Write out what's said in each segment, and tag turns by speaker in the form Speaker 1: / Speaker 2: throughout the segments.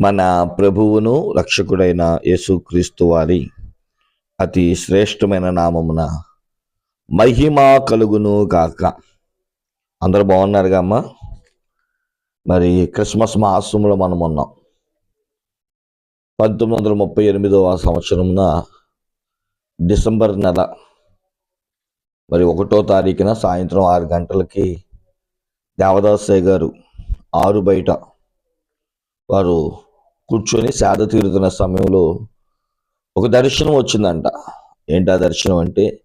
Speaker 1: మన ప్రభువును రక్షకుడైన యేసుక్రీస్తు వారి అతి శ్రేష్టమైన నామమున మహిమ కలుగును గాక. అందరూ బాగున్నారుగా అమ్మ? మరి క్రిస్మస్ మాసంలో మనం ఉన్నాం. పంతొమ్మిది వందల ముప్పై ఎనిమిదవ సంవత్సరమున డిసెంబర్ నెల మరి ఒకటో తారీఖున సాయంత్రం ఆరు గంటలకి దేవదాసయ్య గారు ఆరు బయట వారు కూర్చొని సేద తీరుతున్న సమయంలో ఒక దర్శనం వచ్చిందంట. ఏంటి ఆ దర్శనం అంటే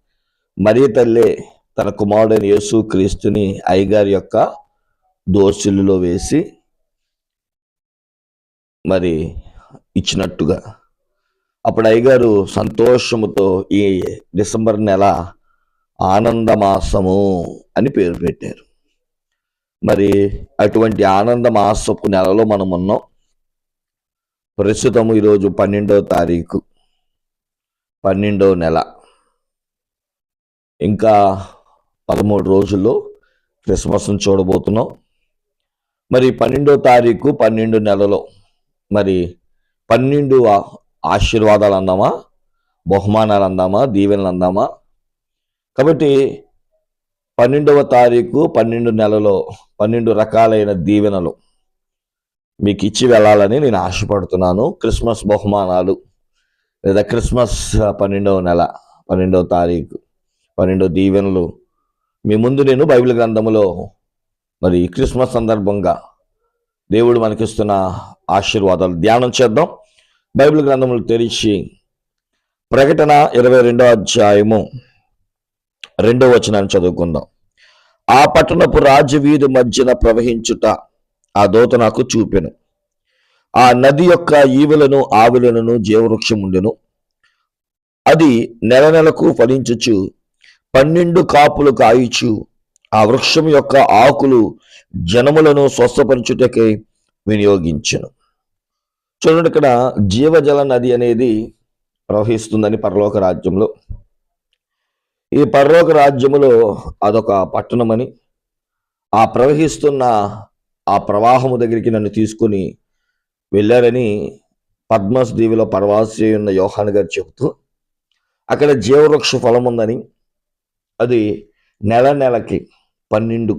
Speaker 1: మరీ తల్లే తన కుమారుడైన యేసు క్రీస్తుని అయ్యగారి యొక్క దోసిలులో వేసి మరి ఇచ్చినట్టుగా. అప్పుడు అయ్యగారు సంతోషముతో ఈ డిసెంబర్ నెల ఆనందమాసము అని పేరు పెట్టారు. మరి అటువంటి ఆనందమాసపు నెలలో మనం ఉన్నాం ప్రస్తుతం ఈరోజు పన్నెండవ తారీఖు పన్నెండవ నెల. ఇంకా పదమూడు రోజుల్లో క్రిస్మస్ను చూడబోతున్నాం. మరి పన్నెండో తారీఖు పన్నెండు నెలలో మరి పన్నెండు ఆశీర్వాదాలు అందామా? బహుమానాలు అందామా? దీవెనలు అందామా? కాబట్టి పన్నెండవ తారీఖు పన్నెండు నెలలో పన్నెండు రకాలైన దీవెనలు. మీకు ఇచ్చి వెళ్ళాలని నేను ఆశపడుతున్నాను. క్రిస్మస్ బహుమానాలు లేదా క్రిస్మస్ పన్నెండవ నెల పన్నెండవ తారీఖు పన్నెండవ దీవెనలు. మీ ముందు నేను బైబిల్ గ్రంథములో మరి క్రిస్మస్ సందర్భంగా దేవుడు మనకిస్తున్న ఆశీర్వాదాలు ధ్యానం చేద్దాం. బైబిల్ గ్రంథములు తెరిచి ప్రకటన ఇరవై రెండో అధ్యాయము రెండో వచనాన్ని చదువుకుందాం. ఆ పట్టణపు రాజవీధి మధ్యన ప్రవహించుట ఆ దోత నాకు చూపెను. ఆ నది యొక్క ఈవులను ఆవులను జీవవృక్షం ఉండెను అది నెల నెలకు ఫలించుచు పన్నెండు కాపులు కాయిచు ఆ వృక్షం యొక్క ఆకులు జనములను స్వస్థపరచుటకై వినియోగించను. చూడండి ఇక్కడ జీవజల నది అనేది ప్రవహిస్తుందని పరలోక రాజ్యంలో. ఈ పరలోక రాజ్యములో అదొక పట్టణమని ఆ ప్రవహిస్తున్న ఆ ప్రవాహము దగ్గరికి నన్ను తీసుకుని వెళ్ళారని పద్మస్ దీవిలో పరవాసి ఉన్న యోహాన్ గారు చెబుతూ అక్కడ జీవవృక్ష ఫలం ఉందని అది నెల నెలకి పన్నెండు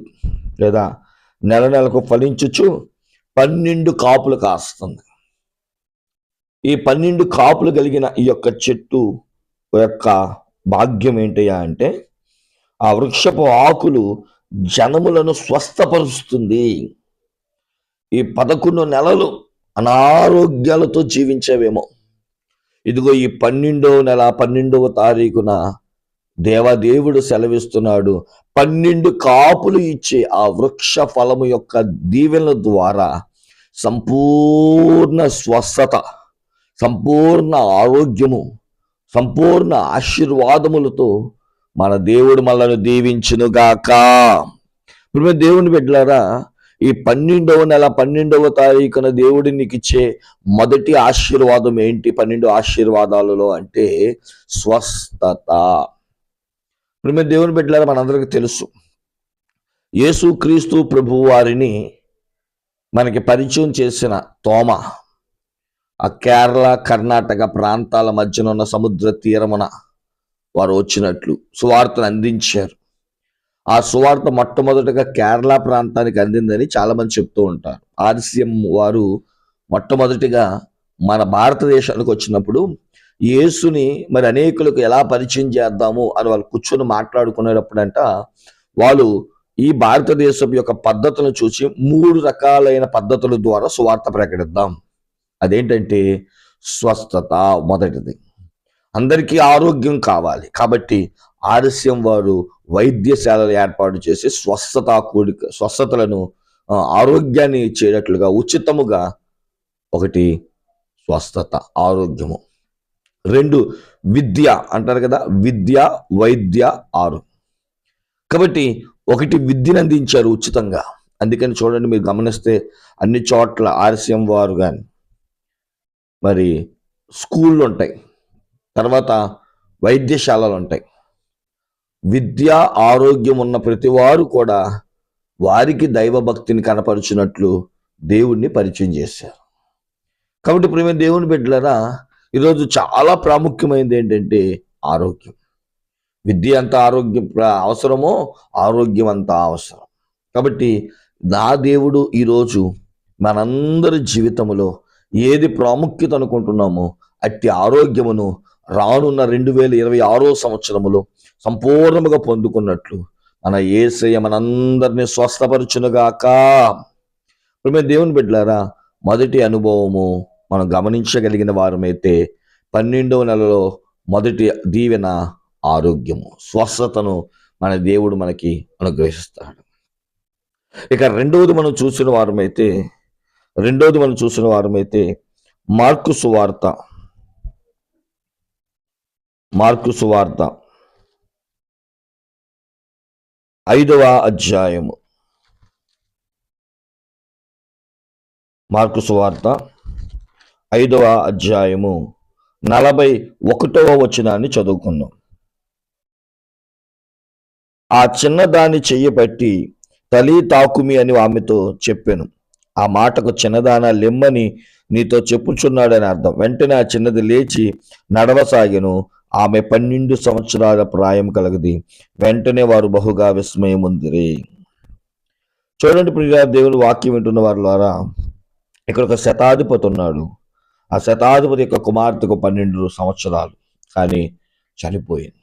Speaker 1: లేదా నెల నెలకు ఫలించుచు పన్నెండు కాపులు కాస్తుంది. ఈ పన్నెండు కాపులు కలిగిన ఈ యొక్క చెట్టు యొక్క భాగ్యం ఏంటయ్యా అంటే ఆ వృక్షపు ఆకులు జనములను స్వస్థపరుస్తుంది. ఈ పదకొండు నెలలు అనారోగ్యాలతో జీవించేవేమో. ఇదిగో ఈ పన్నెండవ నెల పన్నెండవ తారీఖున దేవదేవుడు సెలవిస్తున్నాడు. పన్నెండు కాపులు ఇచ్చే ఆ వృక్ష ఫలము యొక్క దీవెనల ద్వారా సంపూర్ణ స్వస్థత సంపూర్ణ ఆరోగ్యము సంపూర్ణ ఆశీర్వాదములతో మన దేవుడు మనల్ని దీవించునుగాక. ఇప్పుడు మేము దేవుని బిడ్డలారా ఈ పన్నెండవ నెల పన్నెండవ తారీఖున దేవుడి నీకు ఇచ్చే మొదటి ఆశీర్వాదం ఏంటి? పన్నెండు ఆశీర్వాదాలలో అంటే స్వస్థత. ఇప్పుడు మీరు దేవుని బిడ్డలారా మనందరికీ తెలుసు. యేసు క్రీస్తు ప్రభు వారిని మనకి పరిచయం చేసిన తోమ ఆ కేరళ కర్ణాటక ప్రాంతాల మధ్యన ఉన్న సముద్ర తీరమున వారు వచ్చినట్లు సువార్తను అందించారు. ఆ సువార్త మొట్టమొదటిగా కేరళ ప్రాంతానికి అందిందని చాలామంది చెప్తూ ఉంటారు. ఆర్సిఎం వారు మొట్టమొదటిగా మన భారతదేశానికి వచ్చినప్పుడు యేసుని మరి అనేకులకు ఎలా పరిచయం చేద్దాము అని వాళ్ళు కూర్చొని మాట్లాడుకునేటప్పుడంట వాళ్ళు ఈ భారతదేశం యొక్క పద్ధతులను చూసి మూడు రకాలైన పద్ధతుల ద్వారా సువార్త ప్రకటిద్దాం. అదేంటంటే స్వస్థత మొదటిది. అందరికీ ఆరోగ్యం కావాలి. కాబట్టి ఆలస్యం వారు వైద్యశాలలు ఏర్పాటు చేసి స్వస్థత కూడిక స్వస్థతలను ఆరోగ్యాన్ని ఇచ్చేటట్లుగా ఉచితముగా ఒకటి స్వస్థత ఆరోగ్యము. రెండు విద్య అంటారు కదా విద్య వైద్య ఆరు కాబట్టి ఒకటి విద్యను అందించారు ఉచితంగా. అందుకని చూడండి మీరు గమనిస్తే అన్ని చోట్ల ఆర్సిఎం వారు కానీ మరి స్కూళ్ళు ఉంటాయి. తర్వాత వైద్యశాలలు ఉంటాయి. విద్య ఆరోగ్యం ఉన్న ప్రతివారు కూడా వారికి దైవ భక్తిని కనపరిచినట్లు దేవుణ్ణి పరిచయం చేశారు. కాబట్టి ప్రేమ దేవుని బిడ్డలరా ఈరోజు చాలా ప్రాముఖ్యమైనది ఏంటంటే ఆరోగ్యం. విద్య అంత ఆరోగ్యం అవసరమో ఆరోగ్యం అంత అవసరం. కాబట్టి నా దేవుడు ఈరోజు మనందరి జీవితంలో ఏది ప్రాముఖ్యత అనుకుంటున్నామో అట్టి ఆరోగ్యమును రానున్న రెండు వేల ఇరవై ఆరో సంవత్సరములో సంపూర్ణముగా పొందుకున్నట్లు మన ఏసయ్య మనందరినీ స్వస్థపరచునుగాక. ఇప్పుడు మేము దేవుని బిడ్డలారా మొదటి అనుభవము మనం గమనించగలిగిన వారమైతే పన్నెండవ నెలలో మొదటి దీవెన ఆరోగ్యము స్వస్థతను మన దేవుడు మనకి అనుగ్రహిస్తాడు. ఇక రెండవది మనం చూసిన వారమైతే రెండవది మనం చూసిన వారమైతే మార్కు సువార్త. మార్కు సువార్త. ఐదవ అధ్యాయము. మార్కు సువార్త ఐదవ అధ్యాయము నలభై ఒకటవ వచనాన్ని చదువుకుందాం. ఆ చిన్నదాన్ని చెయ్యబట్టి తలి తాకుమి అని ఆమెతో చెప్పాను. ఆ మాటకు చిన్నదాన లెమ్మని నీతో చెప్పుచున్నాడని అర్థం. వెంటనే ఆ చిన్నది లేచి నడవసాగాను. ఆమె పన్నెండు సంవత్సరాల ప్రాయం కలగది. వెంటనే వారు బహుగా విస్మయముందిరి. చూడండి ప్రియ దేవుని వాక్యం వింటున్న వారి ద్వారా ఇక్కడ ఒక శతాధిపతి ఉన్నాడు. ఆ శతాధిపతి యొక్క కుమార్తెకు పన్నెండు సంవత్సరాలు కానీ చనిపోయింది.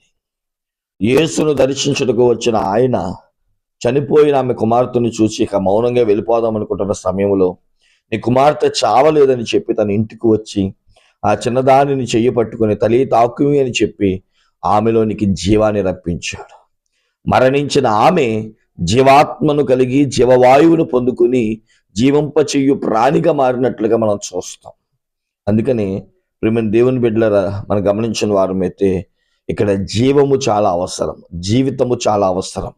Speaker 1: యేసును దర్శించుటకు వచ్చిన ఆయన చనిపోయిన ఆమె కుమార్తెను చూసి ఇక మౌనంగా వెళ్ళిపోదాం అనుకుంటున్న సమయంలో నీ కుమార్తె చావలేదని చెప్పి తన ఇంటికి వచ్చి ఆ చిన్నదానిని చెయ్యి పట్టుకుని తల్లి తాకుమి అని చెప్పి ఆమెలోనికి జీవాన్ని రప్పించాడు. మరణించిన ఆమె జీవాత్మను కలిగి జీవవాయువును పొందుకుని జీవింపచెయ్యు ప్రాణిగా మారినట్లుగా మనం చూస్తాం. అందుకని ప్రేమ దేవుని బిడ్డలరా మనం గమనించిన వారమైతే ఇక్కడ జీవము చాలా అవసరం జీవితము చాలా అవసరం.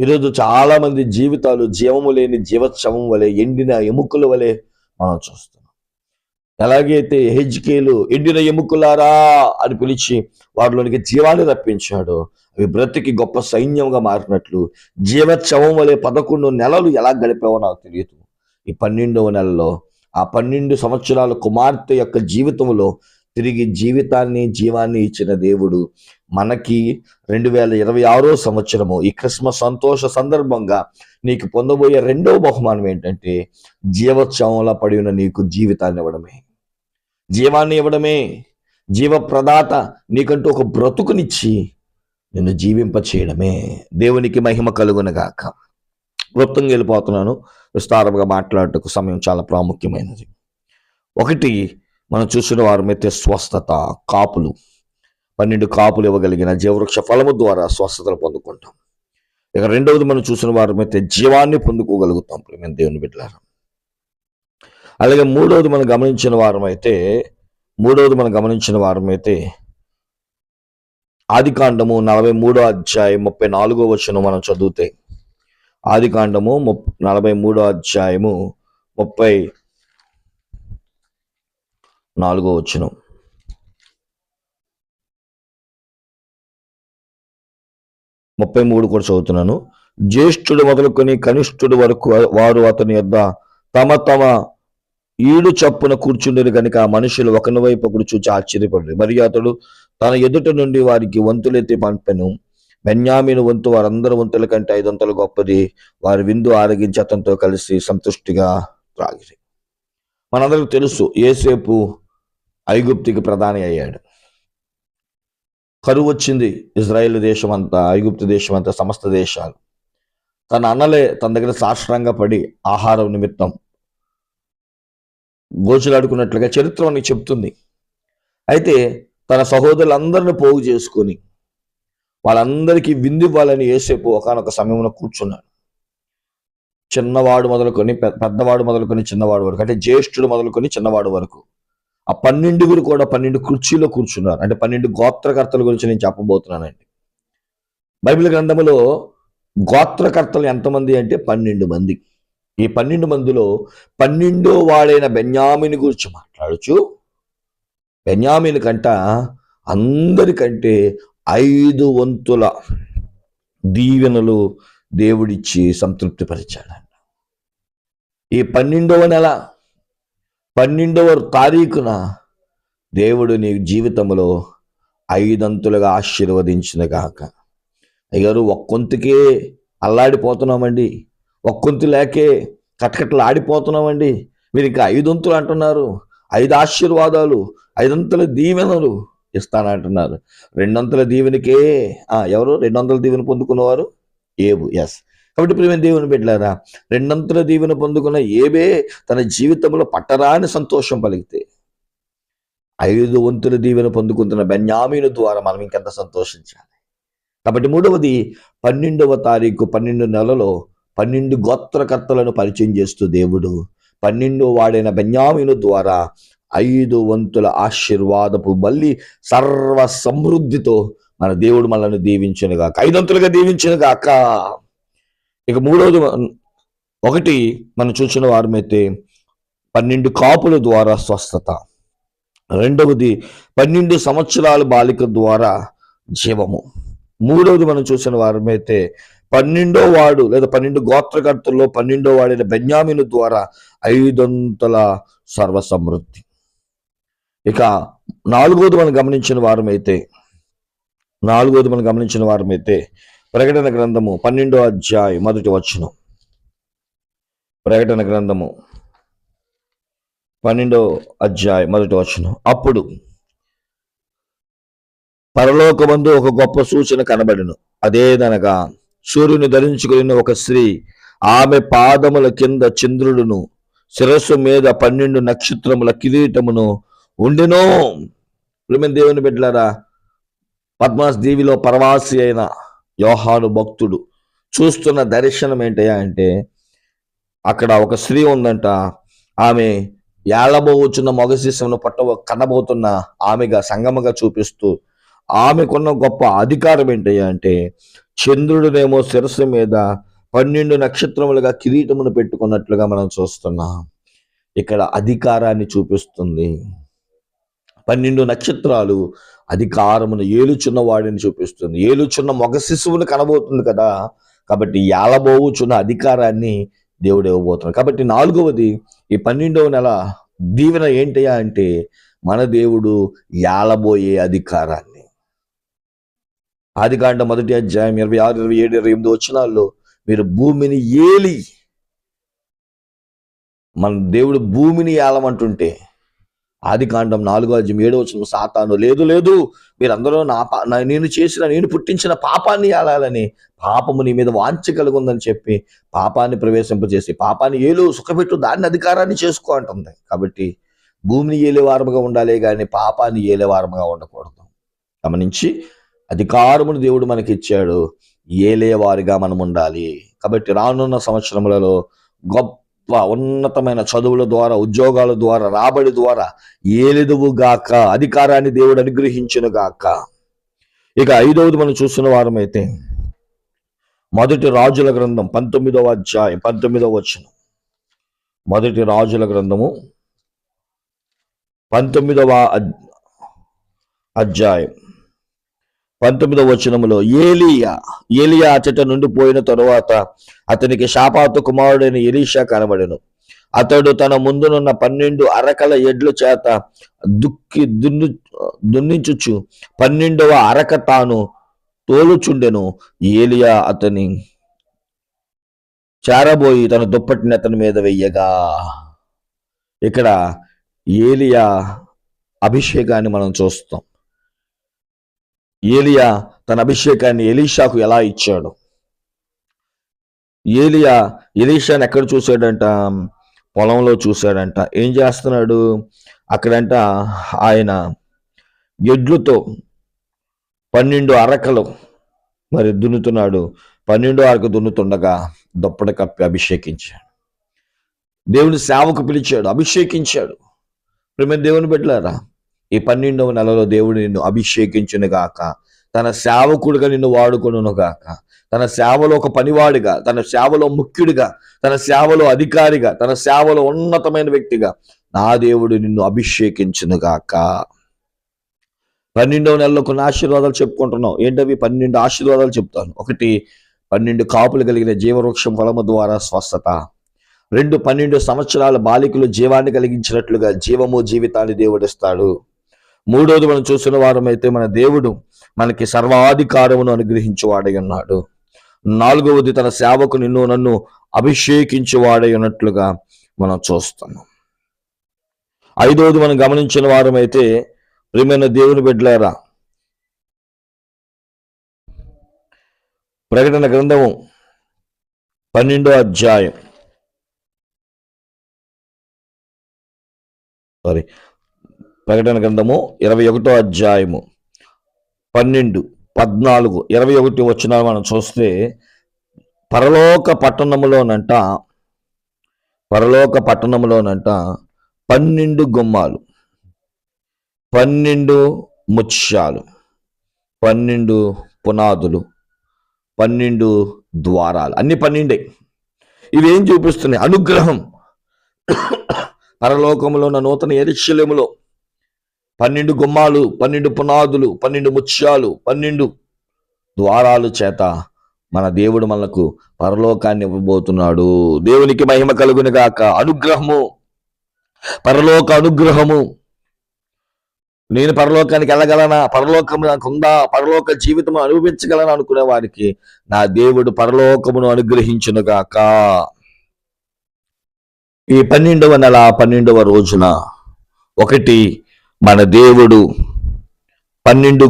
Speaker 1: ఈరోజు చాలామంది జీవితాలు జీవము లేని జీవోత్సవం వలె ఎండిన ఎముకల వలె మనం చూస్తాం. ఎలాగైతే హెజ్కేలు ఎండిన ఎముకలారా అని పిలిచి వాటిలోనికి జీవాన్ని రప్పించాడు అవి బ్రతికి గొప్ప సైన్యంగా మారినట్లు జీవోత్సవం వలె పదకొండు నెలలు ఎలా గడిపావో నాకు తెలియదు. ఈ పన్నెండవ నెలలో ఆ పన్నెండు సంవత్సరాల కుమార్తె యొక్క జీవితంలో తిరిగి జీవితాన్ని జీవాన్ని ఇచ్చిన దేవుడు మనకి రెండు వేల ఇరవై ఆరో సంవత్సరము ఈ క్రిస్మస్ సంతోష సందర్భంగా నీకు పొందబోయే రెండో బహుమానం ఏంటంటే జీవోత్సవంలో పడి ఉన్న నీకు జీవితాన్ని ఇవ్వడమే. జీవాన్ని ఇవ్వడమే. జీవ ప్రదాత నీకంటూ ఒక బ్రతుకునిచ్చి నిన్ను జీవింప చేయడమే దేవునికి మహిమ కలుగునగాక వృత్తంగా వెళ్ళిపోతున్నాను. విస్తారంగా మాట్లాడటకు సమయం చాలా ప్రాముఖ్యమైనది. ఒకటి మనం చూసిన వారమైతే స్వస్థత కాపులు. పన్నెండు కాపులు ఇవ్వగలిగిన జీవవృక్ష ఫలము ద్వారా స్వస్థతలు పొందుకుంటాం. ఇక రెండవది మనం చూసిన వారమైతే జీవాన్ని పొందుకోగలుగుతాం ప్రేమ దేవుని బిడ్డలారా. అలాగే మూడవది మనం గమనించిన వారమైతే మూడవది మనం గమనించిన వారమైతే ఆది కాండము నలభై మూడో అధ్యాయం ముప్పై నాలుగో వచనం మనం చదివితే ఆది కాండము ముప్ నలభై మూడో అధ్యాయము ముప్పై నాలుగో వచనం. ముప్పై మూడు కూడా చదువుతున్నాను. జ్యేష్ఠుడు మొదలుకొని కనిష్ఠుడు వరకు వారు అతని యొద్ద తమ తమ ఈడు చప్పున కూర్చుండేది కనుక ఆ మనుషులు ఒకని వైపు ఒకడు చూచి ఆశ్చర్యపడు మరి అతడు తన ఎదుట నుండి వారికి వంతులెత్తి పంపెను. బెన్యామీను వంతు వారందరి వంతుల కంటే ఐదొంతలు గొప్పది. వారి విందు ఆరగించి అతనితో కలిసి సంతుష్టిగా త్రాగిరి. మనందరికి తెలుసు ఏసేపు ఐగుప్తికి ప్రధాని అయ్యాడు. కరువు వచ్చింది ఇజ్రాయేల్ దేశం అంతా ఐగుప్తు దేశం అంతా సమస్త దేశాలు. తన అన్నలే తన దగ్గర సాష్ట్రంగా పడి ఆహారం నిమిత్తం గోచులాడుకున్నట్లుగా చరిత్ర నీకు చెప్తుంది. అయితే తన సహోదరులందరిని పోగు చేసుకొని వాళ్ళందరికీ విందు ఇవ్వాలని ఏసేపు ఒకనొక సమయంలో కూర్చున్నాడు. చిన్నవాడు మొదలుకొని పెద్దవాడు మొదలుకొని చిన్నవాడు వరకు అంటే జ్యేష్ఠుడు మొదలుకొని చిన్నవాడు వరకు ఆ పన్నెండుగురు కూడా పన్నెండు కుర్చీలో కూర్చున్నారు. అంటే పన్నెండు గోత్రకర్తల గురించి నేను చెప్పబోతున్నానండి. బైబిల్ గ్రంథంలో గోత్రకర్తలు ఎంతమంది అంటే పన్నెండు మంది. ఈ పన్నెండు మందిలో పన్నెండో వాడైన బెన్యామిని గురించి మాట్లాడుచు బెన్యామిని కంట అందరికంటే ఐదు వంతుల దీవెనలు దేవుడిచ్చి సంతృప్తిపరిచాడు ఈ పన్నెండవ నెల పన్నెండవ తారీఖున దేవుడు నీ జీవితంలో ఐదంతులుగా ఆశీర్వదించిన గాక. అయ్యారు ఒక్కొంతుకే అల్లాడిపోతున్నామండి. ఒక్కొంతు లేకే కటకట్లు ఆడిపోతున్నామండి. మీరు ఇంకా ఐదొంతులు అంటున్నారు. ఐదు ఆశీర్వాదాలు ఐదంతుల దీవెనలు ఇస్తానంటున్నారు. రెండొంతుల దీవెనకే ఎవరు? రెండొంతుల దీవెన పొందుకున్నవారు? ఏబు ఎస్ కాబట్టి ప్రేమ దేవుని బిడ్డలారా రెండంతుల దీవెన పొందుకున్న ఏబే తన జీవితంలో పట్టరాని సంతోషం పలిగితే ఐదు వంతుల దీవెన పొందుకుంటున్న బెన్యామీను ద్వారా మనం ఇంకెంత సంతోషించాలి? కాబట్టి మూడవది పన్నెండవ తారీఖు పన్నెండు నెలలో పన్నెండు గోత్రకర్తలను పరిచయం చేస్తూ దేవుడు పన్నెండో వాడైన బెన్యామీను ద్వారా ఐదు వంతుల ఆశీర్వాదపు మళ్ళీ సర్వ సమృద్ధితో మన దేవుడు మనల్ని దీవించునుగాక. ఐదంతులుగా దీవించునుగాక. ఇక మూడవది ఒకటి మనం చూసిన వారమైతే పన్నెండు కాపుల ద్వారా స్వస్థత. రెండవది పన్నెండు సంవత్సరాల బాలిక ద్వారా జీవము. మూడవది మనం చూసిన వారమైతే పన్నెండో వాడు లేదా పన్నెండు గోత్రకర్తల్లో పన్నెండో వాడైన బెన్యామిను ద్వారా ఐదొంతల సర్వసమృద్ధి. ఇక నాలుగోది మనం గమనించిన వారమైతే నాలుగోది మనం గమనించిన వారమైతే ప్రకటన గ్రంథము పన్నెండో అధ్యాయం మొదటి వచనం. ప్రకటన గ్రంథము పన్నెండో అధ్యాయం మొదటి వచనం. అప్పుడు పరలోకమందు ఒక గొప్ప సూచన కనబడిను. అదేదనగా సూర్యుని ధరించుకుని ఒక స్త్రీ ఆమె పాదముల కింద చంద్రుడును శిరస్సు మీద పన్నెండు నక్షత్రముల కిరీటమును ఉండినో. దేవుని బిడ్డలారా పద్మాస్ దీవిలో పరవాసి అయిన యోహాను భక్తుడు చూస్తున్న దర్శనం ఏంటయ్యా అంటే అక్కడ ఒక స్త్రీ ఉందంట. ఆమె ఏళ్ళబోచున్న మగ శిశువును పట్ట కనబోతున్న ఆమెగా సంగమగా చూపిస్తూ ఆమెకున్న గొప్ప అధికారం ఏంటయ్యా అంటే చంద్రుడినేమో శిరస్సు మీద పన్నెండు నక్షత్రములుగా కిరీటమును పెట్టుకున్నట్లుగా మనం చూస్తున్నాం. ఇక్కడ అధికారాన్ని చూపిస్తుంది. పన్నెండు నక్షత్రాలు అధికారమును ఏలుచున్న వాడిని చూపిస్తుంది. ఏలుచున్న మగ శిశువుని కనబోతుంది కదా. కాబట్టి ఏలబోవుచున్న అధికారాన్ని దేవుడు ఇవ్వబోతున్నాడు. కాబట్టి నాలుగవది ఈ పన్నెండవ నెల దీవెన ఏంటయ్యా అంటే మన దేవుడు ఏలబోయే అధికారాన్ని. ఆదికాండ మొదటి అధ్యాయం ఇరవై ఆరు ఇరవై ఏడు ఇరవై ఎనిమిది వచ్చినాల్లో మీరు భూమిని ఏలి మన దేవుడు భూమిని ఏలమంటుంటే ఆది కాండం నాలుగో అధ్యయం ఏడో వచ్చిన సాతాను లేదు లేదు మీరందరూ నా పా నా- నేను చేసిన నేను పుట్టించిన పాపాన్ని ఏలాలని పాపము నీ మీద వాంఛ కలుగుందని చెప్పి పాపాన్ని ప్రవేశింపజేసి పాపాన్ని ఏలు సుఖపెట్టు దాన్ని అధికారాన్ని చేసుకో అంటుంది. కాబట్టి భూమిని ఏలేవారముగా ఉండాలి కానీ పాపాన్ని ఏలేవారముగా ఉండకూడదు. గమనించి అధికారమును దేవుడు మనకి ఇచ్చాడు ఏలేవారిగా మనం ఉండాలి కాబట్టి రానున్న సంవత్సరములలో గొప్ప ఉన్నతమైన చదువుల ద్వారా ఉద్యోగాల ద్వారా రాబడి ద్వారా ఏలిదువు గాక అధికారాన్ని దేవుడు అనుగ్రహించును గాక. ఇక ఐదవది మనం చూస్తున్న వారమైతే మొదటి రాజుల గ్రంథం పంతొమ్మిదవ అధ్యాయం పంతొమ్మిదవ వచనం. మొదటి రాజుల గ్రంథము పంతొమ్మిదవ అధ్యాయం. పంతొమ్మిదవ వచనములో ఏలియా ఏలియా అచట నుండి పోయిన తరువాత అతనికి శాపాతు కుమారుడైన ఎలీషా కనబడెను. అతడు తన ముందునున్న పన్నెండు అరకల ఎడ్ల చేత దుక్కి దున్ను దున్నించుచు పన్నెండవ అరక తాను తోలుచుండెను. ఏలియా అతని చేరబోయి తన దుప్పటిని అతని మీద వెయ్యగా ఇక్కడ ఏలియా అభిషేకాన్ని మనం చూస్తాం. ఏలియా తన అభిషేకాన్ని ఎలీషాకు ఎలా ఇచ్చాడు? ఏలియా ఎలీషాని ఎక్కడ చూశాడంట? పొలంలో చూశాడంట. ఏం చేస్తున్నాడు? అక్కడంట ఆయన ఎడ్లుతో పన్నెండు అరకలు మరి దున్నుతున్నాడు. పన్నెండు అరకు దున్నుతుండగా దొప్పడ కప్పి అభిషేకించాడు. దేవుని సేవకు పిలిచాడు అభిషేకించాడు. ప్రేమ దేవుని బిడ్డలారా ఈ పన్నెండవ నెలలో దేవుడు నిన్ను అభిషేకించును గాక తన సేవకుడుగా నిన్ను వాడుకును గాక తన సేవలో ఒక పనివాడిగా తన సేవలో ముఖ్యుడిగా తన సేవలో అధికారిగా తన సేవలో ఉన్నతమైన వ్యక్తిగా నా దేవుడు నిన్ను అభిషేకించును గాక పన్నెండవ నెలలో కొన్ని ఆశీర్వాదాలు చెప్పుకుంటున్నాం. ఏంటవి? పన్నెండు ఆశీర్వాదాలు చెప్తాను. ఒకటి పన్నెండు కాపులు కలిగిన జీవవృక్షం ఫలము ద్వారా స్వస్థత. రెండు పన్నెండు సంవత్సరాల బాలికలు జీవాన్ని కలిగించినట్లుగా జీవము జీవితాన్ని దేవుడిస్తాడు. మూడోది మనం చూసిన వారమైతే మన దేవుడు మనకి సర్వాధికారమును అనుగ్రహించువాడై ఉన్నాడు. నాలుగవది తన సేవకు నిన్ను నన్ను అభిషేకించువాడై ఉన్నట్లుగా మనం చూస్తున్నాం. ఐదవది మనం గమనించిన వారమైతే ప్రియమైన దేవుని బిడ్డలారా ప్రకటన గ్రంథము పన్నెండో అధ్యాయం. సారీ ప్రకటన గ్రంథము ఇరవై ఒకటో అధ్యాయము. పన్నెండు పద్నాలుగు ఇరవై ఒకటి వచ్చిన మనం చూస్తే పరలోక పట్టణములోనంట పరలోక పట్టణములోనంట పన్నెండు గుమ్మాలు పన్నెండు ముత్యాలు పన్నెండు పునాదులు పన్నెండు ద్వారాలు అన్ని పన్నెండే. ఇవేం చూపిస్తున్నాయి? అనుగ్రహం. పరలోకములో ఉన్న నూతన ఎరిశల్యములో పన్నెండు గుమ్మాలు పన్నెండు పునాదులు పన్నెండు ముత్యాలు పన్నెండు ద్వారాలు చేత మన దేవుడు మనకు పరలోకాన్ని ఇవ్వబోతున్నాడు. దేవునికి మహిమ కలుగును గాక. అనుగ్రహము పరలోక అనుగ్రహము. నేను పరలోకానికి వెళ్ళగలనా? పరలోకం నాకు ఉందా? పరలోక జీవితం అనుభవించగలనా అనుకునే వారికి నా దేవుడు పరలోకమును అనుగ్రహించును గాక. ఈ పన్నెండవ నెల పన్నెండవ రోజున ఒకటి మన దేవుడు పన్నెండు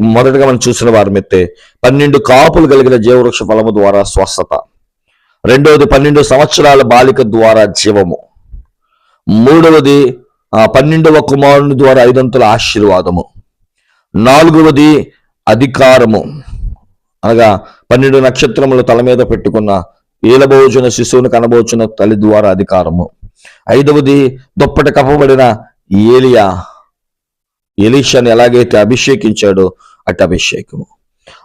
Speaker 1: మొదటగా మనం చూసిన వారమైతే పన్నెండు కాపులు కలిగిన జీవవృక్ష ఫలము ద్వారా స్వస్థత. రెండవది పన్నెండు సంవత్సరాల బాలిక ద్వారా జీవము. మూడవది పన్నెండవ కుమారుని ద్వారా ఐదంతుల ఆశీర్వాదము. నాలుగవది అధికారము. అనగా పన్నెండు నక్షత్రములు తల మీద పెట్టుకున్న ఏలబోచున శిశువును కనబోచున తల్లి ద్వారా అధికారము. ఐదవది దుప్పటి కప్పబడిన ఏలియా ఎలీషాని ఎలాగైతే అభిషేకించాడో అటు అభిషేకము.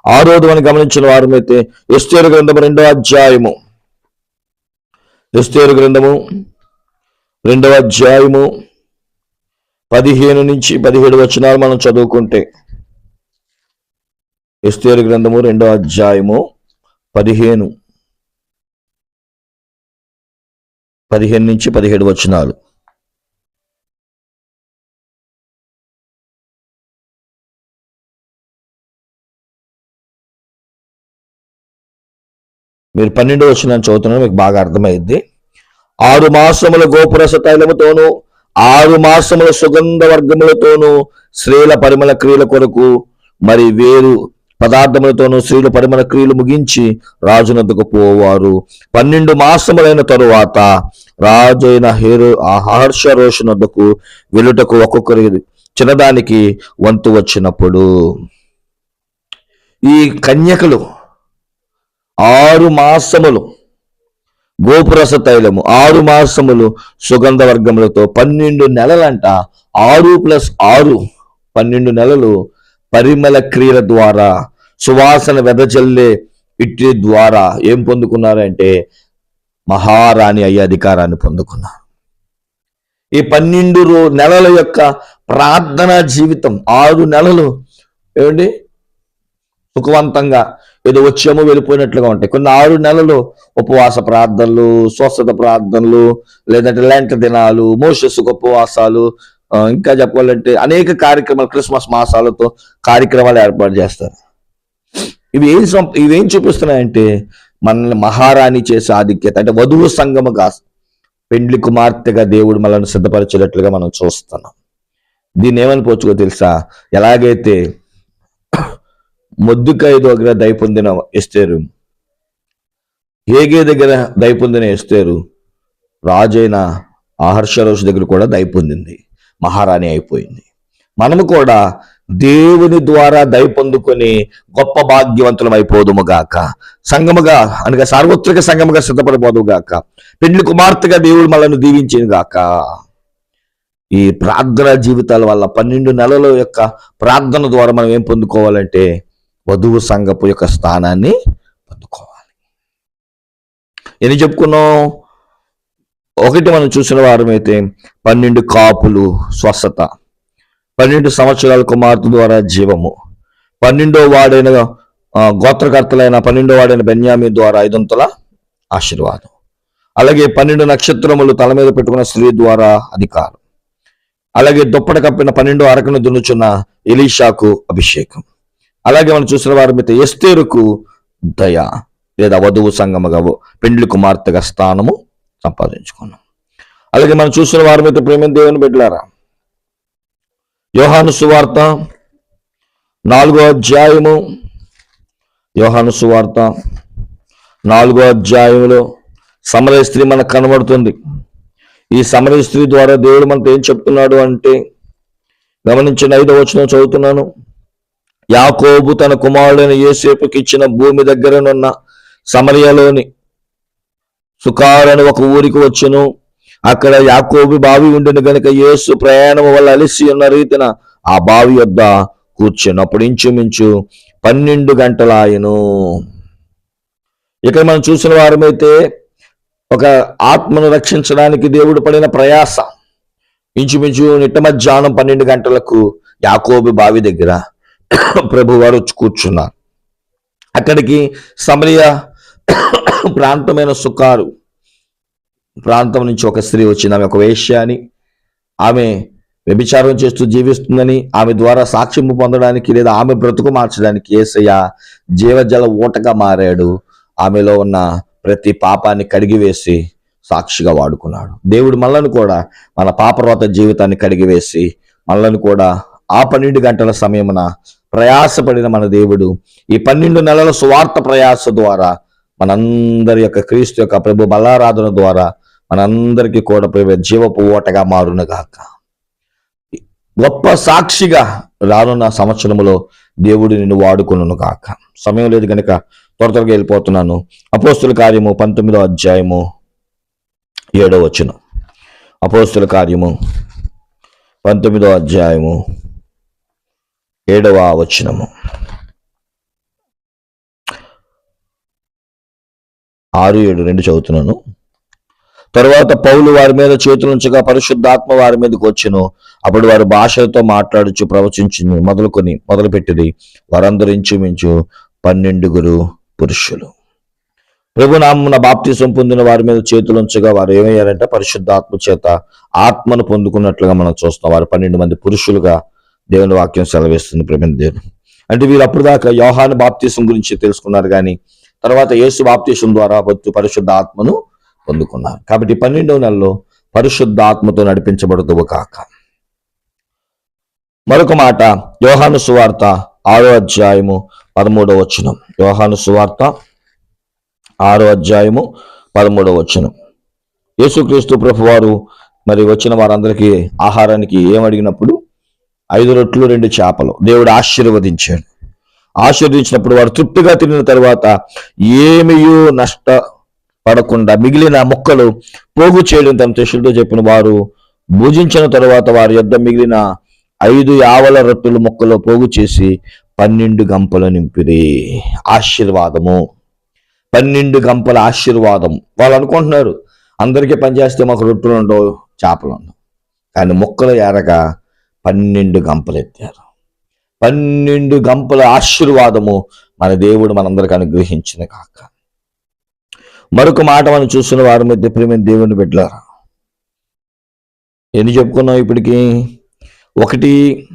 Speaker 1: ఆరోది అని గమనించిన వారమైతే ఎస్తేరు గ్రంథము రెండవ అధ్యాయము. ఎస్తేరు గ్రంథము రెండవ అధ్యాయము పదిహేను నుంచి పదిహేడు వచనాలు మనం చదువుకుంటే ఎస్తేరు గ్రంథము రెండవ అధ్యాయము పదిహేను పదిహేను నుంచి పదిహేడు వచనాలు. మీరు పన్నెండు వచ్చిన చదువుతున్నారు మీకు బాగా అర్థమైంది. ఆరు మాసముల గోపురస తైలముతోను ఆరు మాసముల సుగంధ వర్గములతోనూ స్త్రీల పరిమళ క్రియల కొరకు మరి వేరు పదార్థములతోనూ స్త్రీల పరిమళ క్రియలు ముగించి రాజునద్దకు పోవారు. పన్నెండు మాసములైన తరువాత రాజైన హేరు ఆ హర్ష రోషునద్దకు వెలుటకు ఒక్కొక్కరి చిన్నదానికి వంతు వచ్చినప్పుడు ఈ కన్యకలు ఆరు మాసములు గోపురస తైలము ఆరు మాసములు సుగంధ వర్గములతో పన్నెండు నెలలంట. ఆరు ప్లస్ ఆరు పన్నెండు నెలలు పరిమళ క్రియల ద్వారా సువాసన వెదజల్లే ఇట్టి ద్వారా ఏం పొందుకున్నారంటే మహారాణి అయ్యే అధికారాన్ని పొందుకున్నారు. ఈ పన్నెండు రో- నెలల యొక్క ప్రార్థనా జీవితం ఆరు నెలలు ఏమండి? సుఖవంతంగా ఏదో వచ్చామో వెళ్ళిపోయినట్లుగా ఉంటాయి. కొన్ని ఆరు నెలలు ఉపవాస ప్రార్థనలు స్వస్థత ప్రార్థనలు లేదంటే లెంట దినాలు మోస ఉపవాసాలు ఇంకా చెప్పాలంటే అనేక కార్యక్రమాలు క్రిస్మస్ మాసాలతో కార్యక్రమాలు ఏర్పాటు చేస్తారు. ఇవి ఏం ఇవేం చూపిస్తున్నాయంటే మనల్ని మహారాణి చేసే ఆధిక్యత అంటే వధువు కాస్త పెండ్లి కుమార్తెగా దేవుడు మనల్ని సిద్ధపరిచేటట్లుగా మనం చూస్తున్నాం. దీన్ని ఏమని పోచుకో తెలుసా? ఎలాగైతే మొద్దుకాయ దగ్గర దయ పొందిన ఎస్తేరు. హేగే దగ్గర దయ పొందిన ఎస్తేరు రాజైన ఆహర్షరోషు దగ్గర కూడా దయ పొందింది మహారాణి అయిపోయింది. మనము కూడా దేవుని ద్వారా దయపొందుకొని గొప్ప భాగ్యవంతులం అయిపోదుము గాక. సంగముగా అనగా సార్వత్రిక సంగముగా సిద్ధపడిపోదు గాక. పెండ్లి కుమార్తెగా దేవుడు మనల్ని దీవించింది గాక. ఈ ప్రార్థన జీవితాల వల్ల పన్నెండు నెలల యొక్క ప్రార్థన ద్వారా మనం ఏం పొందుకోవాలంటే వధువు సంఘపు యొక్క స్థానాన్ని పొందుకోవాలి. ఎన్ని చెప్పుకున్నాం? ఒకటి మనం చూసిన వారమైతే పన్నెండు కాపులు స్వస్థత పన్నెండు సంవత్సరాల కుమార్తె ద్వారా జీవము పన్నెండో వాడైన గోత్రకర్తలైన పన్నెండో వాడైన బెన్యామి ద్వారా ఐదొంతుల ఆశీర్వాదం. అలాగే పన్నెండు నక్షత్రములు తల మీద పెట్టుకున్న స్త్రీ ద్వారా అధికారం. అలాగే దుప్పట కప్పిన పన్నెండు అరకను దున్నుచున్న ఎలీషాకు అభిషేకం. అలాగే మనం చూసిన వారి మీద ఎస్తేరుకు దయ లేదా వధువు సంగమగా పెండ్లి కుమార్తెగా స్థానము సంపాదించుకున్నాం. అలాగే మనం చూసిన వారి మీద ప్రేమ దేవుని బిడ్డలారా? యోహాను సువార్త నాలుగో అధ్యాయము యోహాను సువార్త నాలుగో అధ్యాయంలో సమరయ స్త్రీ మనకు కనబడుతుంది. ఈ సమరయ స్త్రీ ద్వారా దేవుడు మనతో ఏం చెప్తున్నాడు అంటే గమనించిన ఐదో వచనం చదువుతున్నాను. యాకోబు తన కుమారుడైన యోసేపుకి ఇచ్చిన భూమి దగ్గరనున్న సమరయలోని సుకారని ఒక ఊరికి వచ్చును. అక్కడ యాకోబు బావి ఉండిన గనుక యేసు ప్రయాణం వల్ల అలిసి ఉన్న రీతిన ఆ బావి వద్ద కూర్చున్నప్పుడు ఇంచుమించు పన్నెండు గంటలాయను. ఇక్కడ మనం చూసిన వారమైతే ఒక ఆత్మను రక్షించడానికి దేవుడు పడిన ప్రయాస. ఇంచుమించు నిట్ట మధ్యాహ్నం పన్నెండు గంటలకు యాకోబు బావి దగ్గర ప్రభువారు వచ్చి కూర్చున్నారు. అక్కడికి సమరియ ప్రాంతమైన సుకారు ప్రాంతం నుంచి ఒక స్త్రీ వచ్చింది. ఆమె ఒక వేశ్య అని ఆమె వ్యభిచారం చేస్తూ జీవిస్తుందని ఆమె ద్వారా సాక్ష్యము పొందడానికి లేదా ఆమె బ్రతుకు మార్చడానికి ఏసయ్య జీవజల ఊటగా మారాడు. ఆమెలో ఉన్న ప్రతి పాపాన్ని కడిగివేసి సాక్షిగా వాడుకున్నాడు. దేవుడు మనలను కూడా మన పాపరోత జీవితాన్ని కడిగివేసి మనలను కూడా ఆ పన్నెండు గంటల సమయమున ప్రయాసపడిన మన దేవుడు. ఈ పన్నెండు నెలల సువార్త ప్రయాస ద్వారా మనందరి యొక్క క్రీస్తు యొక్క ప్రభు బలారాధన ద్వారా మనందరికీ కూడా ప్రభు జీవపు ఓటగా మారునుగాక గొప్ప సాక్షిగా రానున్న సంవత్సరములో దేవుడు నిన్ను వాడుకును గాక. సమయం లేదు కనుక త్వర త్వరగా వెళ్ళిపోతున్నాను. అపోస్తుల కార్యము పంతొమ్మిదో అధ్యాయము ఏడో వచ్చును అపోస్తుల కార్యము పంతొమ్మిదో అధ్యాయము ఏడవ వచనము. ఆరు ఏడు రెండు చదువుతున్నాను. తరువాత పౌలు వారి మీద చేతులుంచగా పరిశుద్ధాత్మ వారి మీదకి వచ్చును. అప్పుడు వారు భాషలతో మాట్లాడుచు ప్రవచించును. మొదలుకొని మొదలుపెట్టిది వారందరూ ఇంచుమించు పన్నెండుగురు పురుషులు. ప్రభు నామమున బాప్తిసం పొందిన వారి మీద చేతులుంచగా వారు ఏమయ్యారంటే పరిశుద్ధాత్మ చేత ఆత్మను పొందుకున్నట్లుగా మనం చూస్తాం వారు పన్నెండు మంది పురుషులుగా దేవుని వాక్యం సెలవేస్తుంది ప్రేమ దేవుడు. అంటే వీరు అప్పుడు దాకా యోహాను బాప్తీసం గురించి తెలుసుకున్నారు కానీ తర్వాత యేసు బాప్తీసం ద్వారా వచ్చి పరిశుద్ధ ఆత్మను పొందుకున్నారు. కాబట్టి పన్నెండవ నెలలో పరిశుద్ధ ఆత్మతో నడిపించబడదు కాక మరొక మాట యోహాను సువార్త ఆరో అధ్యాయము పదమూడవ వచనం. యోహాను సువార్త ఆరో అధ్యాయము పదమూడవ వచనం. యేసుక్రీస్తు ప్రభు వారు మరి వచ్చిన వారందరికీ ఆహారానికి ఏమడిగినప్పుడు ఐదు రొట్లు రెండు చేపలు. దేవుడు ఆశీర్వదించాడు. ఆశీర్వదించినప్పుడు వారు తృప్తిగా తినిన తర్వాత ఏమియూ నష్ట పడకుండా మిగిలిన ముక్కలు పోగు చేయడం తమ శిష్యులతో చెప్పిన వారు భుజించిన తర్వాత వారి యొద్ద మిగిలిన ఐదు యావల రొట్టెలు ముక్కలు పోగు చేసి పన్నెండు గంపలు నింపిరి. ఆశీర్వాదము. పన్నెండు గంపల ఆశీర్వాదం వాళ్ళు అనుకుంటున్నారు అందరికీ పనిచేస్తే మాకు రొట్టెలు ఉండవు చేపలు ఉండవు. కానీ ముక్కలు ఏరక పన్నెండు గంపలు ఎత్తారు. పన్నెండు గంపల ఆశీర్వాదము మన దేవుడు మనందరికి అనుగ్రహించిన కాక. మరొక మాట మనం చూసిన వారి మధ్య ప్రేమ దేవుని బిడ్డలారా ఎన్ని చెప్పుకున్నాం ఇప్పటికీ? ఒకటి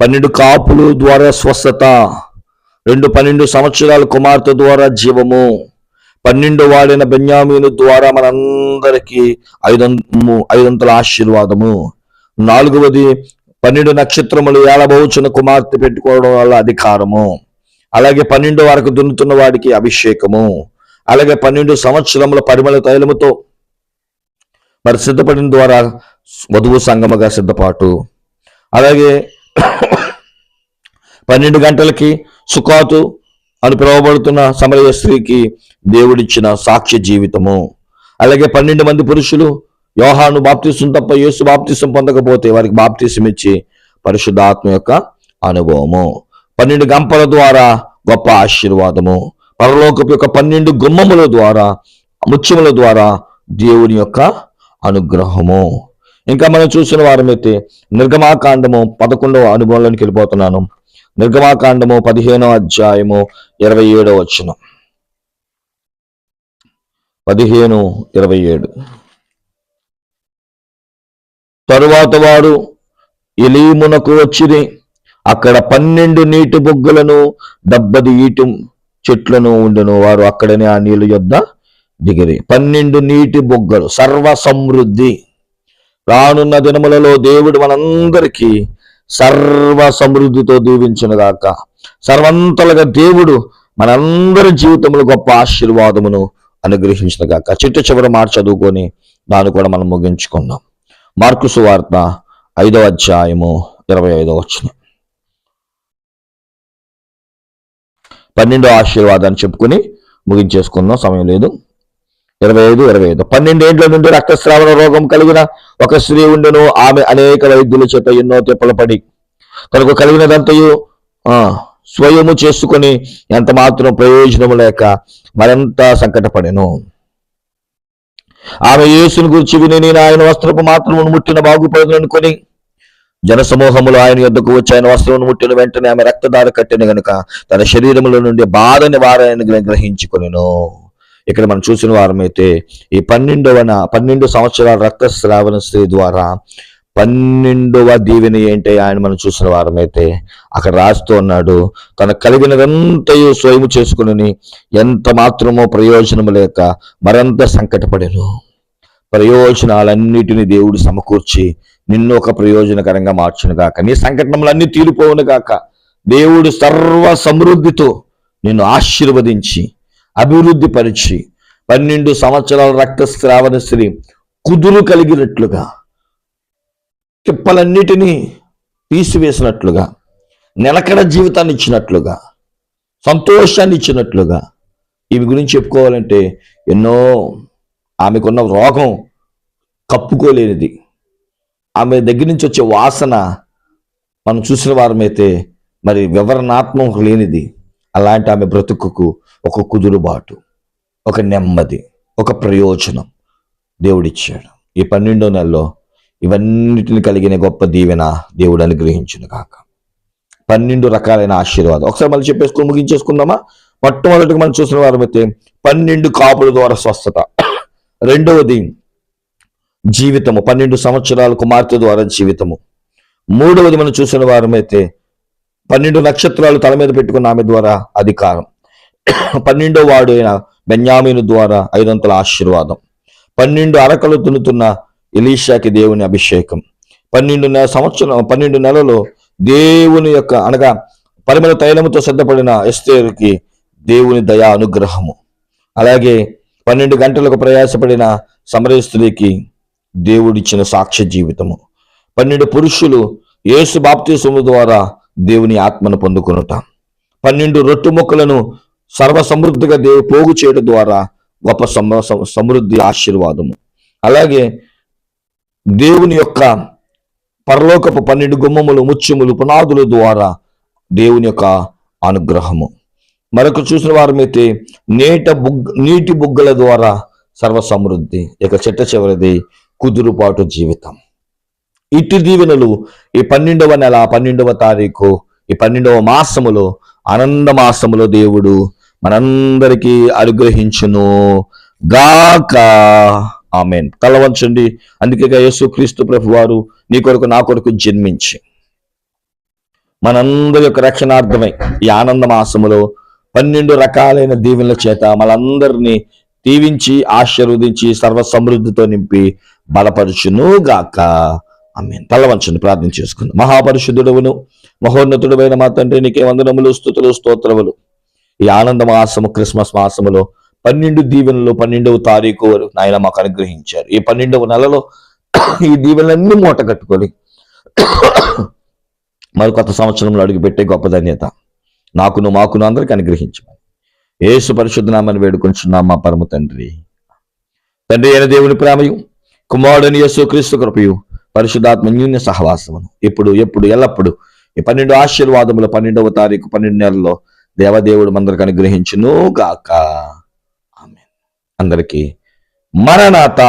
Speaker 1: పన్నెండు కాపులు ద్వారా స్వస్థత రెండు పన్నెండు సంవత్సరాల కుమార్తె ద్వారా జీవము పన్నెండు వాడిన బెన్యామీను ద్వారా మనందరికీ ఐదు ఐదంతల ఆశీర్వాదము. నాలుగవది పన్నెండు నక్షత్రములు ఏలబోచున్న కుమార్తె పెట్టుకోవడం వల్ల అధికారము. అలాగే పన్నెండు వరకు దున్నుతున్న వాడికి అభిషేకము. అలాగే పన్నెండు సంవత్సరముల పరిమళ తైలముతో మరి సిద్ధపడిన ద్వారా వధువు సంగమగా సిద్ధపాటు. అలాగే పన్నెండు గంటలకి సుఖాతు అని పిలువబడుతున్న సమరయ స్త్రీకి దేవుడిచ్చిన సాక్ష్య జీవితము. అలాగే పన్నెండు మంది పురుషులు యోహాను బాప్తీసం తప్ప యేసు బాప్తీసం పొందకపోతే వారికి బాప్తీసం ఇచ్చి పరిశుద్ధాత్మ యొక్క అనుభవము. పన్నెండు గంపల ద్వారా గొప్ప ఆశీర్వాదము. పరలోకపు యొక్క పన్నెండు గుమ్మముల ద్వారా ముత్యముల ద్వారా దేవుని యొక్క అనుగ్రహము. ఇంకా మనం చూసిన వారమైతే నిర్గమాకాండము పదకొండవ అనుభవంలోనికి వెళ్ళిపోతున్నాను. నిర్గమాకాండము పదిహేనో అధ్యాయము ఇరవై ఏడవ వచ్చిన పదిహేను ఇరవై ఏడు. తరువాత వారు ఎలీమునకు వచ్చిరి. అక్కడ పన్నెండు నీటి బొగ్గులను డెబ్బది ఈటి చెట్లను ఉండును. వారు అక్కడనే ఆ నీళ్ళు యొద్ద దిగిరి. పన్నెండు నీటి బొగ్గలు సర్వ సమృద్ధి రానున్న దినములలో దేవుడు మనందరికీ సర్వ సమృద్ధితో దీవించునుగాక సర్వంతలుగా దేవుడు మనందరి జీవితంలో గొప్ప ఆశీర్వాదమును అనుగ్రహించిన గాక. చిట్ట చివరి మాట చదువుకొని దాన్ని కూడా మనం ముగించుకుందాం. మార్కు సువార్త ఐదో అధ్యాయము ఇరవై ఐదవ వచ్చిన పన్నెండో ఆశీర్వాదాన్ని చెప్పుకొని ముగించేసుకుందాం సమయం లేదు. ఇరవై ఐదు ఇరవై ఐదు. పన్నెండేండ్ల నుండి రక్తస్రావణ రోగం కలిగిన ఒక స్త్రీ ఉండెను. ఆమె అనేక వైద్యుల చేత ఎన్నో తిప్పలు పడి తనకు కలిగినదంతయు స్వయము చేసుకొని ఎంత మాత్రం ప్రయోజనము లేక మరింత సంకటపడెను. ఆమె యేసుని గురించి విని నేను ఆయన వస్త్రపు మాత్రమును ముట్టిన బాగుపడదు అనుకొని జనసమూహములు ఆయన యొద్దకు వచ్చి ఆయన వస్త్రమును ముట్టిన వెంటనే ఆమె రక్తదార కట్టిన గనుక తన శరీరములో నుండి బాధ నివారణ గ్రహించుకొనెను. ఇక్కడ మనం చూసిన వారమైతే ఈ పన్నెండవ పన్నెండు సంవత్సరాల రక్తస్రావణ స్త్రీ ద్వారా పన్నెండవ దీవెన ఏంటి ఆయన మనం చూసిన వారమైతే అక్కడ రాస్తూ ఉన్నాడు తన కలిగినదంతయు స్వయము చేసుకుని ఎంత మాత్రమో ప్రయోజనము లేక మరంత సంకటపడేను. ప్రయోజనాలన్నిటిని దేవుడు సమకూర్చి నిన్ను ఒక ప్రయోజనకరంగా మార్చును గాక. నీ సంకటములన్నీ తీరిపోవును గాక. దేవుడు సర్వ సమృద్ధితో నిన్ను ఆశీర్వదించి అభివృద్ధి పరిచి పన్నెండు సంవత్సరాల రక్తస్రావణ స్త్రీ కుదురు కలిగినట్లుగా తిప్పలన్నిటినీ తీసివేసినట్లుగా నిలకడ జీవితాన్ని ఇచ్చినట్లుగా సంతోషాన్ని ఇచ్చినట్లుగా ఇవి గురించి చెప్పుకోవాలంటే ఎన్నో ఆమెకున్న రోగం కప్పుకోలేనిది. ఆమె దగ్గర నుంచి వచ్చే వాసన మనం చూసిన వారమైతే మరి వివరణాత్మకం లేనిది. అలాంటి ఆమె బ్రతుకుకు ఒక కుదురుబాటు ఒక నెమ్మది ఒక ప్రయోజనం దేవుడిచ్చాడు. ఈ పన్నెండో నెలలో ఇవన్నిటిని కలిగిన గొప్ప దీవెన దేవుడు అనుగ్రహించును కాక పన్నెండు రకాలైన ఆశీర్వాదం. ఒకసారి మళ్ళీ చెప్పేసుకుని ముగించేసుకుందామా? మొట్టమొదటిగా మనం చూసిన వారమైతే పన్నెండు కాపుల ద్వారా స్వస్థత. రెండవది జీవితము. పన్నెండు సంవత్సరాల కుమార్తె ద్వారా జీవితము. మూడవది మనం చూసిన వారమైతే పన్నెండు నక్షత్రాలు తల మీద పెట్టుకున్న ఆమె ద్వారా అధికారం. పన్నెండో వాడు అయిన బెన్యామీను ద్వారా ఐదంతల ఆశీర్వాదం. పన్నెండు అరకలు తున్నుతున్న ఎలీషాకి దేవుని అభిషేకం. పన్నెండు నెల సంవత్సరం పన్నెండు నెలలు దేవుని యొక్క అనగా పరిమళ తైలముతో సిద్ధపడిన ఎస్తేరుకి దేవుని దయా అనుగ్రహము. అలాగే పన్నెండు గంటలకు ప్రయాసపడిన సమరస్త్రీకి దేవుడిచ్చిన సాక్ష్య జీవితము. పన్నెండు పురుషులు యేసు బాప్తీసము ద్వారా దేవుని ఆత్మను పొందుకొనుట. పన్నెండు రొట్టు మొక్కలను సర్వ సమృద్ధిగా దేవు పోగు చేయడం ద్వారా గొప్ప సమృద్ధి ఆశీర్వాదము. అలాగే దేవుని యొక్క పరలోకపు పన్నెండు గుమ్మములు ముత్యములు పునాదుల ద్వారా దేవుని యొక్క అనుగ్రహము. మరొక చూసిన వారమైతే నేట బుగ్ నీటి బుగ్గల ద్వారా సర్వ సమృద్ధి ఇక చెట్ట చివరిది కుదురుపాటు జీవితం. ఇటు దీవెనలు ఈ పన్నెండవ నెల పన్నెండవ తారీఖు ఈ పన్నెండవ మాసములో ఆనంద మాసములో దేవుడు మనందరికీ అనుగ్రహించును గాక. ఆమెన్. తల వంచండి అందుకే యేసు క్రీస్తు ప్రభు వారు నీ కొరకు నా కొరకు జన్మించి మనందరి యొక్క రక్షణార్థమై ఈ ఆనంద మాసములో పన్నెండు రకాలైన దీవెనల చేత మనందరినీ దీవించి ఆశీర్వదించి సర్వ సమృద్ధితో నింపి బలపరుచును గాక. ఆమె తల ప్రార్థన చేసుకుంది. మహాపరిశుద్ధుడవును మహోన్నతుడమైన మా తండ్రి నీకే వందనములు స్థుతులు స్తోత్రములు. ఈ ఆనంద మాసము క్రిస్మస్ మాసములో పన్నెండు దీవెనలు పన్నెండవ తారీఖు వరకు నాయన మాకు అనుగ్రహించారు. ఈ పన్నెండవ నెలలో ఈ దీవెనలన్నీ మూట కట్టుకొని మరి కొత్త సంవత్సరంలో అడుగుపెట్టే గొప్ప ధన్యత. నాకును మాకును అందరికి అనుగ్రహించమని. ఏసు పరిశుద్ధనామని వేడుకొంచున్నాం మా పరమ తండ్రి. తండ్రి అయిన దేవుని ప్రేమయు కుమారుడని యేసు క్రీస్తు కృపయు పరిశుద్ధాత్మ న్యూన్య సహవాసమును. ఇప్పుడు ఎప్పుడు ఎల్లప్పుడు ఈ పన్నెండు ఆశీర్వాదములు పన్నెండవ తారీఖు పన్నెండు నెలల్లో దేవదేవుడు మందరికి అనుగ్రహించును గాక. అందరికీ మరణాత.